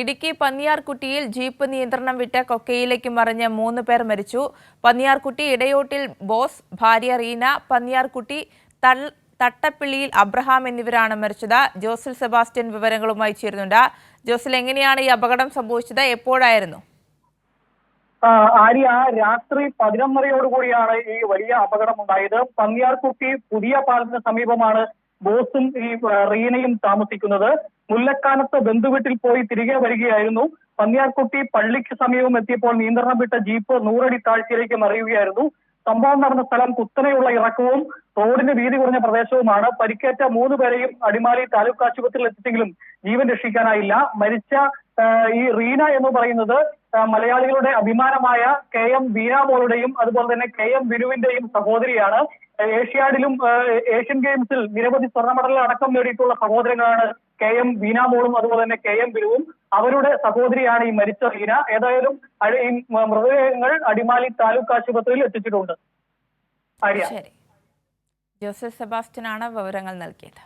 Idukki പന്നിയാർകുട്ടിയിൽ jeep നിയന്ത്രണം വിട്ട് കൊക്കയിലേക്ക് മറിഞ്ഞ് മൂന്ന് പേർ മരിച്ചു. പന്നിയാർകുട്ടി ഇടയോട്ടിൽ ബോസ് ഭാര്യ റീന പന്നിയാർകുട്ടി തട്ടപ്പിള്ളിയിൽ അബ്രഹാം എന്നിവരാണ് മരിച്ചത്. ജോസിൽ സെബാസ്റ്റ്യൻ വിവരങ്ങളുമായി ചേരുന്നുണ്ട്. ജോസിൽ എങ്ങനെയാണ് ഈ അപകടം സംഭവിച്ചത്? എപ്പോഴായിരുന്നു? ആര്യ രാത്രി പതിനൊന്നരയോടുകൂടിയാണ് ഈ വലിയ അപകടം ഉണ്ടായത് പന്നിയാർകുട്ടി പുതിയ പാലത്തിന് സമീപമാണ് ബോസും ഈ റീനയും താമസിക്കുന്നത്. മുല്ലക്കാനത്ത് ബന്ധുവീട്ടിൽ പോയി തിരികെ വരികയായിരുന്നു. പന്നിയാർകുട്ടി പള്ളിക്ക് സമീപം എത്തിയപ്പോൾ നിയന്ത്രണം വിട്ട ജീപ്പ് നൂറടി താഴ്ചയിലേക്ക് മറിയുകയായിരുന്നു. സംഭവം നടന്ന സ്ഥലം കുത്തനെയുള്ള ഇറക്കവും റോഡിന് വീതി കുറഞ്ഞ പ്രദേശവുമാണ്. പരിക്കേറ്റ മൂന്ന് പേരെയും അടിമാലി താലൂക്ക് ആശുപത്രിയിൽ എത്തിച്ചെങ്കിലും ജീവൻ രക്ഷിക്കാനായില്ല. മരിച്ച ഈ റീന എന്ന് പറയുന്നത് മലയാളികളുടെ അഭിമാനമായ കെ എം ബീനാമോളുടെയും അതുപോലെ തന്നെ കെ എം വിനുവിന്റെയും സഹോദരിയാണ്. ഏഷ്യാഡിലും ഏഷ്യൻ ഗെയിംസിൽ നിരവധി സ്വർണ മെഡലുകൾ അടക്കം നേടിയിട്ടുള്ള സഹോദരങ്ങളാണ് കെ എം ബീനാമോളും അതുപോലെ തന്നെ കെ എം ബിനുവും അവരുടെ സഹോദരിയാണ് ഈ മരിച്ച റീന. ഏതായാലും ഈ മൃതദേഹങ്ങൾ അടിമാലി താലൂക്ക് ആശുപത്രിയിൽ എത്തിച്ചിട്ടുണ്ട്. ആര്യ. ജോസൽ സെബാസ്റ്റ്യനാണ് വിവരങ്ങൾ നൽകിയത്.